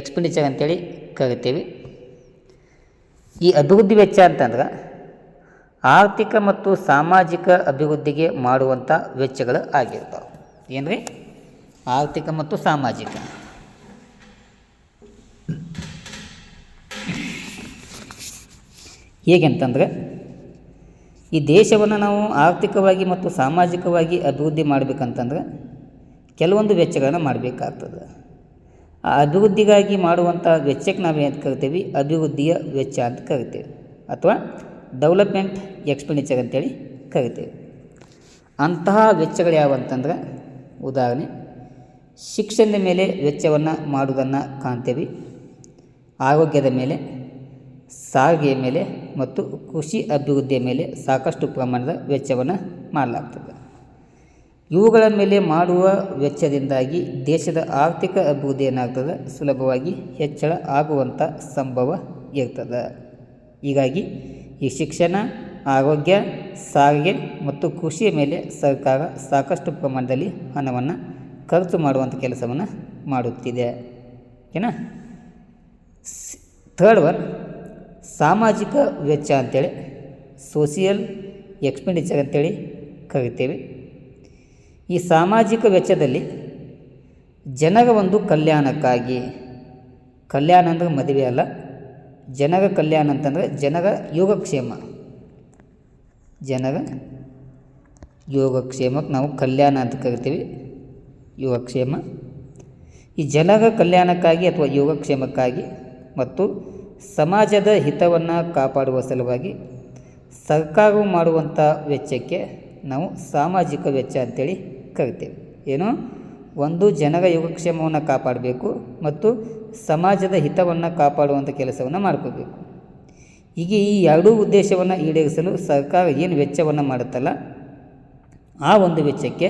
ಎಕ್ಸ್ಪೆಂಡಿಚರ್ ಅಂತೇಳಿ ಕರಿತೀವಿ. ಈ ಅಭಿವೃದ್ಧಿ ವೆಚ್ಚ ಅಂತಂದ್ರೆ ಆರ್ಥಿಕ ಮತ್ತು ಸಾಮಾಜಿಕ ಅಭಿವೃದ್ಧಿಗೆ ಮಾಡುವಂಥ ವೆಚ್ಚಗಳು ಆಗಿರ್ತಾವೆ. ಏನು ರೀ ಆರ್ಥಿಕ ಮತ್ತು ಸಾಮಾಜಿಕ. ಹೇಗೆಂತಂದರೆ ಈ ದೇಶವನ್ನು ನಾವು ಆರ್ಥಿಕವಾಗಿ ಮತ್ತು ಸಾಮಾಜಿಕವಾಗಿ ಅಭಿವೃದ್ಧಿ ಮಾಡಬೇಕಂತಂದ್ರೆ ಕೆಲವೊಂದು ವೆಚ್ಚಗಳನ್ನು ಮಾಡಬೇಕಾಗ್ತದೆ. ಆ ಅಭಿವೃದ್ಧಿಗಾಗಿ ಮಾಡುವಂಥ ವೆಚ್ಚಕ್ಕೆ ನಾವು ಏನು ಕರಿತೀವಿ? ಅಭಿವೃದ್ಧಿಯ ವೆಚ್ಚ ಅಂತ ಕರಿತೇವೆ. ಅಥವಾ ಡೆವಲಪ್ಮೆಂಟ್ ಎಕ್ಸ್ಪೆಂಡಿಚರ್ ಅಂತೇಳಿ ಕರಿತೇವೆ. ಅಂತಹ ವೆಚ್ಚಗಳು ಯಾವಂತಂದ್ರೆ ಉದಾಹರಣೆ, ಶಿಕ್ಷಣದ ಮೇಲೆ ವೆಚ್ಚವನ್ನು ಮಾಡುವುದನ್ನು ಕಾಣ್ತೇವೆ. ಆರೋಗ್ಯದ ಮೇಲೆ ಸಾರಿಗೆಯ ಮೇಲೆ ಮತ್ತು ಕೃಷಿ ಅಭಿವೃದ್ಧಿಯ ಮೇಲೆ ಸಾಕಷ್ಟು ಪ್ರಮಾಣದ ವೆಚ್ಚವನ್ನು ಮಾಡಲಾಗ್ತದೆ. ಇವುಗಳ ಮೇಲೆ ಮಾಡುವ ವೆಚ್ಚದಿಂದಾಗಿ ದೇಶದ ಆರ್ಥಿಕ ಅಭಿವೃದ್ಧಿ ಏನಾಗ್ತದೆ? ಸುಲಭವಾಗಿ ಹೆಚ್ಚಳ ಆಗುವಂಥ ಸಂಭವ ಇರ್ತದೆ. ಹೀಗಾಗಿ ಈ ಶಿಕ್ಷಣ, ಆರೋಗ್ಯ, ಸಾರಿಗೆ ಮತ್ತು ಕೃಷಿಯ ಮೇಲೆ ಸರ್ಕಾರ ಸಾಕಷ್ಟು ಪ್ರಮಾಣದಲ್ಲಿ ಹಣವನ್ನು ಖರ್ಚು ಮಾಡುವಂಥ ಕೆಲಸವನ್ನು ಮಾಡುತ್ತಿದೆ. ಓಕೆನಾ ಥರ್ಡ್ ಒನ್ ಸಾಮಾಜಿಕ ವೆಚ್ಚ ಅಂತೇಳಿ ಸೋಷಿಯಲ್ ಎಕ್ಸ್ಪೆಂಡಿಚರ್ ಅಂತೇಳಿ ಕರಿತೇವೆ. ಈ ಸಾಮಾಜಿಕ ವೆಚ್ಚದಲ್ಲಿ ಜನರ ಒಂದು ಕಲ್ಯಾಣಕ್ಕಾಗಿ, ಕಲ್ಯಾಣ ಅಂದರೆ ಮದುವೆ ಅಲ್ಲ, ಜನರ ಕಲ್ಯಾಣ ಅಂತಂದರೆ ಜನರ ಯೋಗಕ್ಷೇಮ. ಜನರ ಯೋಗಕ್ಷೇಮಕ್ಕೆ ನಾವು ಕಲ್ಯಾಣ ಅಂತ ಕರಿತೀವಿ, ಯೋಗಕ್ಷೇಮ. ಈ ಜನರ ಕಲ್ಯಾಣಕ್ಕಾಗಿ ಅಥವಾ ಯೋಗಕ್ಷೇಮಕ್ಕಾಗಿ ಮತ್ತು ಸಮಾಜದ ಹಿತವನ್ನು ಕಾಪಾಡುವ ಸಲುವಾಗಿ ಸರ್ಕಾರವು ಮಾಡುವಂಥ ವೆಚ್ಚಕ್ಕೆ ನಾವು ಸಾಮಾಜಿಕ ವೆಚ್ಚ ಅಂತೇಳಿ ಕರಿತೇವೆ. ಏನು? ಒಂದು ಜನರ ಯೋಗಕ್ಷೇಮವನ್ನು ಕಾಪಾಡಬೇಕು ಮತ್ತು ಸಮಾಜದ ಹಿತವನ್ನು ಕಾಪಾಡುವಂಥ ಕೆಲಸವನ್ನು ಮಾಡ್ಕೋಬೇಕು. ಹೀಗೆ ಈ ಎರಡೂ ಉದ್ದೇಶವನ್ನು ಈಡೇರಿಸಲು ಸರ್ಕಾರ ಏನು ವೆಚ್ಚವನ್ನು ಮಾಡುತ್ತಲ್ಲ, ಆ ಒಂದು ವೆಚ್ಚಕ್ಕೆ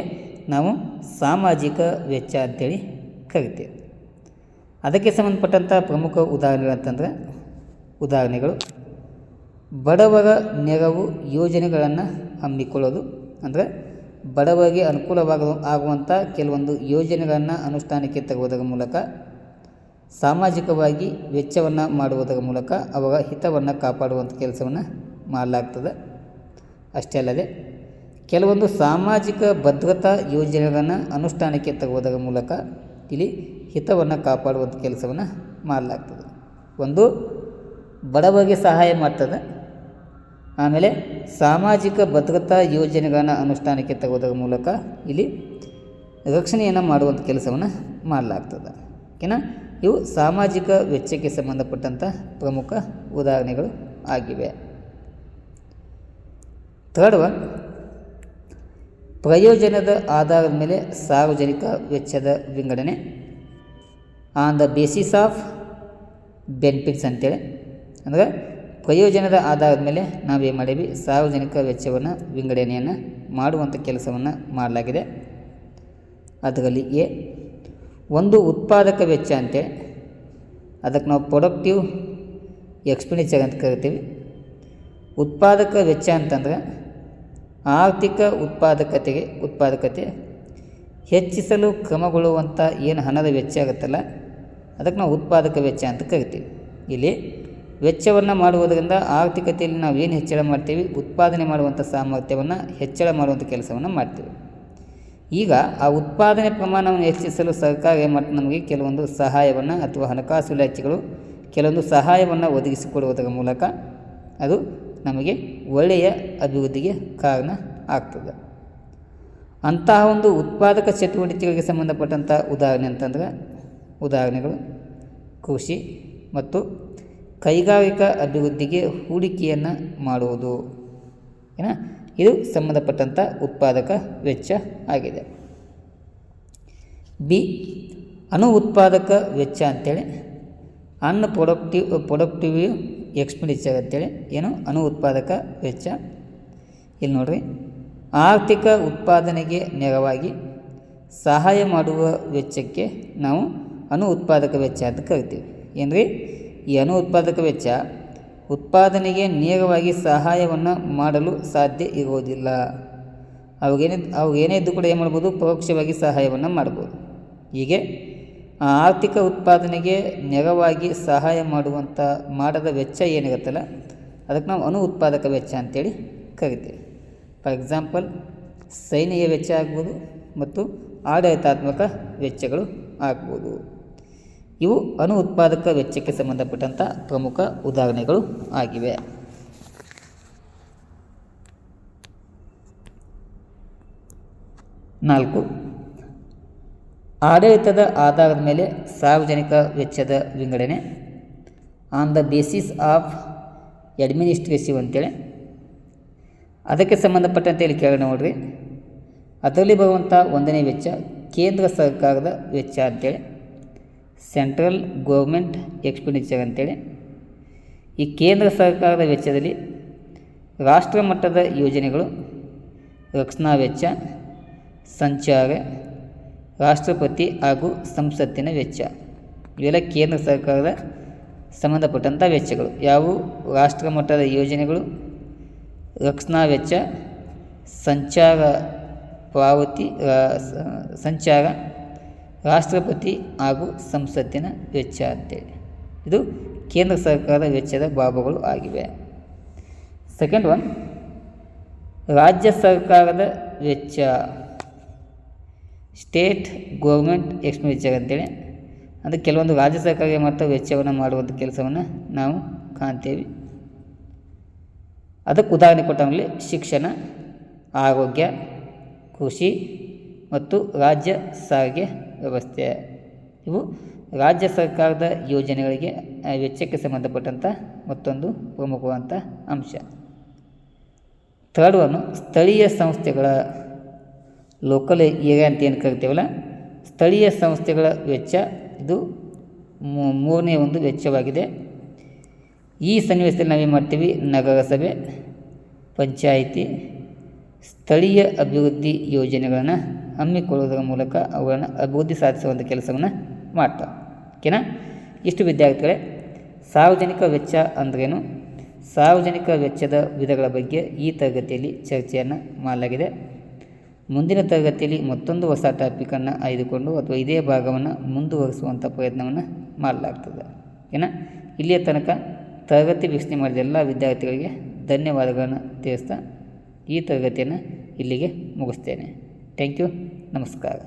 ನಾವು ಸಾಮಾಜಿಕ ವೆಚ್ಚ ಅಂತೇಳಿ ಕರಿತೇವೆ. ಅದಕ್ಕೆ ಸಂಬಂಧಪಟ್ಟಂಥ ಪ್ರಮುಖ ಉದಾಹರಣೆಗಳು ಅಂತಂದರೆ ಉದಾಹರಣೆಗಳು. ಬಡವರ ನೆರವು ಯೋಜನೆಗಳನ್ನು ಹಮ್ಮಿಕೊಳ್ಳೋದು. ಅಂದರೆ ಬಡವರಿಗೆ ಅನುಕೂಲವಾಗ ಆಗುವಂಥ ಕೆಲವೊಂದು ಯೋಜನೆಗಳನ್ನು ಅನುಷ್ಠಾನಕ್ಕೆ ತರುವುದರ ಮೂಲಕ, ಸಾಮಾಜಿಕವಾಗಿ ವೆಚ್ಚವನ್ನು ಮಾಡುವುದರ ಮೂಲಕ ಅವರ ಹಿತವನ್ನು ಕಾಪಾಡುವಂಥ ಕೆಲಸವನ್ನು ಮಾಡಲಾಗ್ತದೆ. ಅಷ್ಟೇ ಅಲ್ಲದೆ, ಕೆಲವೊಂದು ಸಾಮಾಜಿಕ ಭದ್ರತಾ ಯೋಜನೆಗಳನ್ನು ಅನುಷ್ಠಾನಕ್ಕೆ ತರುವುದರ ಮೂಲಕ ಇಲ್ಲಿ ಹಿತವನ್ನು ಕಾಪಾಡುವಂಥ ಕೆಲಸವನ್ನು ಮಾಡಲಾಗ್ತದೆ. ಒಂದು ಬಡವರಿಗೆ ಸಹಾಯ ಮಾಡ್ತದೆ. ಆಮೇಲೆ ಸಾಮಾಜಿಕ ಭದ್ರತಾ ಯೋಜನೆಗಳನ್ನು ಅನುಷ್ಠಾನಕ್ಕೆ ತರುವುದರ ಮೂಲಕ ಇಲ್ಲಿ ರಕ್ಷಣೆಯನ್ನು ಮಾಡುವಂಥ ಕೆಲಸವನ್ನು ಮಾಡಲಾಗ್ತದೆ. ಓಕೆನಾ? ಇವು ಸಾಮಾಜಿಕ ವೆಚ್ಚಕ್ಕೆ ಸಂಬಂಧಪಟ್ಟಂಥ ಪ್ರಮುಖ ಉದಾಹರಣೆಗಳು ಆಗಿವೆ. ಥರ್ಡ್ ಒನ್ ಪ್ರಯೋಜನದ ಆಧಾರದ ಮೇಲೆ ಸಾರ್ವಜನಿಕ ವೆಚ್ಚದ ವಿಂಗಡಣೆ. On the basis of benefits ಅಂತೇಳಿ. ಅಂದರೆ ಪ್ರಯೋಜನದ ಆಧಾರದ ಮೇಲೆ ನಾವೇನು ಮಾಡೀವಿ? ಸಾರ್ವಜನಿಕ ವೆಚ್ಚವನ್ನು ವಿಂಗಡಣೆಯನ್ನು ಮಾಡುವಂಥ ಕೆಲಸವನ್ನು ಮಾಡಲಾಗಿದೆ. ಅದರಲ್ಲಿ ಎ, ಒಂದು ಉತ್ಪಾದಕ ವೆಚ್ಚ ಅಂತೇಳಿ ಅದಕ್ಕೆ ನಾವು ಪ್ರೊಡಕ್ಟಿವ್ ಎಕ್ಸ್ಪೆಂಡಿಚರ್ ಅಂತ ಕರಿತೀವಿ. ಉತ್ಪಾದಕ ವೆಚ್ಚ ಅಂತಂದ್ರೆ ಆರ್ಥಿಕ ಉತ್ಪಾದಕತೆಗೆ ಉತ್ಪಾದಕತೆ ಹೆಚ್ಚಿಸಲು ಕ್ರಮಗೊಳ್ಳುವಂಥ ಏನು ಹಣದ ವೆಚ್ಚ ಆಗುತ್ತಲ್ಲ ಅದಕ್ಕೆ ನಾವು ಉತ್ಪಾದಕ ವೆಚ್ಚ ಅಂತ ಕರಿತೀವಿ. ಇಲ್ಲಿ ವೆಚ್ಚವನ್ನು ಮಾಡುವುದರಿಂದ ಆರ್ಥಿಕತೆಯಲ್ಲಿ ನಾವು ಏನು ಹೆಚ್ಚಳ ಮಾಡ್ತೀವಿ? ಉತ್ಪಾದನೆ ಮಾಡುವಂಥ ಸಾಮರ್ಥ್ಯವನ್ನು ಹೆಚ್ಚಳ ಮಾಡುವಂಥ ಕೆಲಸವನ್ನು ಮಾಡ್ತೀವಿ. ಈಗ ಆ ಉತ್ಪಾದನೆ ಪ್ರಮಾಣವನ್ನು ಹೆಚ್ಚಿಸಲು ಸರ್ಕಾರ ಏನು ನಮಗೆ? ಕೆಲವೊಂದು ಸಹಾಯವನ್ನು ಅಥವಾ ಹಣಕಾಸು ಇಲಾಖೆಗಳು ಕೆಲವೊಂದು ಸಹಾಯವನ್ನು ಒದಗಿಸಿಕೊಡುವುದರ ಮೂಲಕ ಅದು ನಮಗೆ ಒಳ್ಳೆಯ ಅಭಿವೃದ್ಧಿಗೆ ಕಾರಣ ಆಗ್ತದೆ. ಅಂತಹ ಒಂದು ಉತ್ಪಾದಕ ಚಟುವಟಿಕೆಗಳಿಗೆ ಸಂಬಂಧಪಟ್ಟಂಥ ಉದಾಹರಣೆ ಅಂತಂದ್ರೆ ಉದಾಹರಣೆಗಳು ಕೃಷಿ ಮತ್ತು ಕೈಗಾರಿಕಾ ಅಭಿವೃದ್ಧಿಗೆ ಹೂಡಿಕೆಯನ್ನು ಮಾಡುವುದು. ಏನ? ಇದು ಸಂಬಂಧಪಟ್ಟಂಥ ಉತ್ಪಾದಕ ವೆಚ್ಚ ಆಗಿದೆ. ಬಿ. ಅನು ಉತ್ಪಾದಕ ವೆಚ್ಚ ಅಂತೇಳಿ ಅನ್ ಪ್ರೊಡಕ್ಟಿವ್ ಪ್ರೊಡಕ್ಟಿವ್ ಎಕ್ಸ್ಪೆಂಡಿಚರ್ ಅಂತೇಳಿ, ಏನು? ಅನು ಉತ್ಪಾದಕ ವೆಚ್ಚ. ಇಲ್ಲಿ ನೋಡ್ರಿ, ಆರ್ಥಿಕ ಉತ್ಪಾದನೆಗೆ ನೆರವಾಗಿ ಸಹಾಯ ಮಾಡುವ ವೆಚ್ಚಕ್ಕೆ ನಾವು ಅನು ಉತ್ಪಾದಕ ವೆಚ್ಚ ಅಂತ ಕರಿತೀವಿ. ಏನ್ರಿ? ಈ ಅನು ಉತ್ಪಾದಕ ವೆಚ್ಚ ಉತ್ಪಾದನೆಗೆ ನೇರವಾಗಿ ಸಹಾಯವನ್ನು ಮಾಡಲು ಸಾಧ್ಯ ಇರುವುದಿಲ್ಲ. ಅವಾಗೇನೇ ಅವಾಗೇನೇ ಇದ್ದು ಕೂಡ ಏನು ಮಾಡ್ಬೋದು? ಪರೋಕ್ಷವಾಗಿ ಸಹಾಯವನ್ನು ಮಾಡ್ಬೋದು. ಹೀಗೆ ಆರ್ಥಿಕ ಉತ್ಪಾದನೆಗೆ ನೆರವಾಗಿ ಸಹಾಯ ಮಾಡುವಂಥ ಮಾಡದ ವೆಚ್ಚ ಏನಿರುತ್ತಲ್ಲ, ಅದಕ್ಕೆ ನಾವು ಅನು ಉತ್ಪಾದಕ ವೆಚ್ಚ ಅಂತೇಳಿ ಕರಿತೀವಿ. ಫಾರ್ ಎಕ್ಸಾಂಪಲ್ ಸೈನಿಕ ವೆಚ್ಚ ಆಗ್ಬೋದು ಮತ್ತು ಆಡಳಿತಾತ್ಮಕ ವೆಚ್ಚಗಳು ಆಗ್ಬೋದು. ಇವು ಅನು ಉತ್ಪಾದಕ ವೆಚ್ಚಕ್ಕೆ ಸಂಬಂಧಪಟ್ಟಂಥ ಪ್ರಮುಖ ಉದಾಹರಣೆಗಳು ಆಗಿವೆ. ನಾಲ್ಕು. ಆಡಳಿತದ ಆಧಾರದ ಮೇಲೆ ಸಾರ್ವಜನಿಕ ವೆಚ್ಚದ ವಿಂಗಡಣೆ. On the basis of administrative ಅಂತೇಳಿ. ಅದಕ್ಕೆ ಸಂಬಂಧಪಟ್ಟಂತೆ ಇಲ್ಲಿ ಕೇಳೋಣ ನೋಡ್ರಿ. ಅದರಲ್ಲಿ ಬರುವಂಥ ಒಂದನೇ ವೆಚ್ಚ ಕೇಂದ್ರ ಸರ್ಕಾರದ ವೆಚ್ಚ ಅಂತೇಳಿ. ಸೆಂಟ್ರಲ್ ಗೌರ್ಮೆಂಟ್ ಎಕ್ಸ್ಪೆಂಡಿಚರ್ ಅಂತೇಳಿ, ಈ ಕೇಂದ್ರ ಸರ್ಕಾರದ ವೆಚ್ಚದಲ್ಲಿ ರಾಷ್ಟ್ರ ಮಟ್ಟದ ಯೋಜನೆಗಳು, ರಕ್ಷಣಾ ವೆಚ್ಚ, ಸಂಚಾರ, ರಾಷ್ಟ್ರಪತಿ ಹಾಗೂ ಸಂಸತ್ತಿನ ವೆಚ್ಚ, ಇವೆಲ್ಲ ಕೇಂದ್ರ ಸರ್ಕಾರದ ಸಂಬಂಧಪಟ್ಟಂಥ ವೆಚ್ಚಗಳು. ಯಾವುವು? ರಾಷ್ಟ್ರ ಮಟ್ಟದ ಯೋಜನೆಗಳು, ರಕ್ಷಣಾ ವೆಚ್ಚ, ಸಂಚಾರ ಪಾವತಿ ಸಂಚಾರ ರಾಷ್ಟ್ರಪತಿ ಹಾಗೂ ಸಂಸತ್ತಿನ ವೆಚ್ಚ ಅಂತೇಳಿ ಇದು ಕೇಂದ್ರ ಸರ್ಕಾರದ ವೆಚ್ಚದ ಬಾಬುಗಳು ಆಗಿವೆ. ಸೆಕೆಂಡ್ ಒನ್ ರಾಜ್ಯ ಸರ್ಕಾರದ ವೆಚ್ಚ. ಸ್ಟೇಟ್ ಗೌರ್ಮೆಂಟ್ ಎಕ್ಸ್ಪೆಂಡಿಚರ್ ಅಂತೇಳಿ. ಅಂದರೆ ಕೆಲವೊಂದು ರಾಜ್ಯ ಸರ್ಕಾರಕ್ಕೆ ಮಾತ್ರ ವೆಚ್ಚವನ್ನು ಮಾಡುವಂಥ ಕೆಲಸವನ್ನು ನಾವು ಕಾಣ್ತೇವೆ. ಅದಕ್ಕೆ ಉದಾಹರಣೆ ಕೊಟ್ಟಾಗಲಿ ಶಿಕ್ಷಣ, ಆರೋಗ್ಯ, ಕೃಷಿ ಮತ್ತು ರಾಜ್ಯ ಸಾರಿಗೆ ವ್ಯವಸ್ಥೆ. ಇವು ರಾಜ್ಯ ಸರ್ಕಾರದ ಯೋಜನೆಗಳಿಗೆ ವೆಚ್ಚಕ್ಕೆ ಸಂಬಂಧಪಟ್ಟಂಥ ಮತ್ತೊಂದು ಪ್ರಮುಖವಾದಂಥ ಅಂಶ. ಥರ್ಡ್ ಒನ್ ಸ್ಥಳೀಯ ಸಂಸ್ಥೆಗಳ ಲೋಕಲ್ ಏರಿಯಾ ಅಂತ ಏನು ಕರಿತೀವಲ್ಲ, ಸ್ಥಳೀಯ ಸಂಸ್ಥೆಗಳ ವೆಚ್ಚ, ಇದು ಮೂರನೇ ಒಂದು ವೆಚ್ಚವಾಗಿದೆ. ಈ ಸನ್ನಿವೇಶದಲ್ಲಿ ನಾವೇನು ಮಾಡ್ತೀವಿ, ನಗರಸಭೆ, ಪಂಚಾಯಿತಿ, ಸ್ಥಳೀಯ ಅಭಿವೃದ್ಧಿ ಯೋಜನೆಗಳನ್ನು ಹಮ್ಮಿಕೊಳ್ಳುವುದರ ಮೂಲಕ ಅವುಗಳನ್ನು ಅಭಿವೃದ್ಧಿ ಸಾಧಿಸುವಂಥ ಕೆಲಸವನ್ನು ಮಾಡ್ತಾರೆ. ಓಕೆನಾ? ಇಷ್ಟು ವಿದ್ಯಾರ್ಥಿಗಳೇ, ಸಾರ್ವಜನಿಕ ವೆಚ್ಚ ಅಂದ್ರೇನು? ಸಾರ್ವಜನಿಕ ವೆಚ್ಚದ ವಿಧಗಳ ಬಗ್ಗೆ ಈ ತರಗತಿಯಲ್ಲಿ ಚರ್ಚೆಯನ್ನು ಮಾಡಲಾಗಿದೆ. ಮುಂದಿನ ತರಗತಿಯಲ್ಲಿ ಮತ್ತೊಂದು ಹೊಸ ಟಾಪಿಕನ್ನು ಆಯ್ದುಕೊಂಡು ಅಥವಾ ಇದೇ ಭಾಗವನ್ನು ಮುಂದುವರಿಸುವಂಥ ಪ್ರಯತ್ನವನ್ನು ಮಾಡಲಾಗ್ತದೆ. ಓಕೆನಾ? ಇಲ್ಲಿಯ ತನಕ ತರಗತಿ ವೀಕ್ಷಣೆ ಮಾಡಿದ ಎಲ್ಲ ವಿದ್ಯಾರ್ಥಿಗಳಿಗೆ ಧನ್ಯವಾದಗಳನ್ನು ತಿಳಿಸ್ತಾ ಈ ತರಗತಿಯನ್ನು ಇಲ್ಲಿಗೆ ಮುಗಿಸ್ತೇನೆ. ಥ್ಯಾಂಕ್ ಯು ನಮಸ್ಕಾರ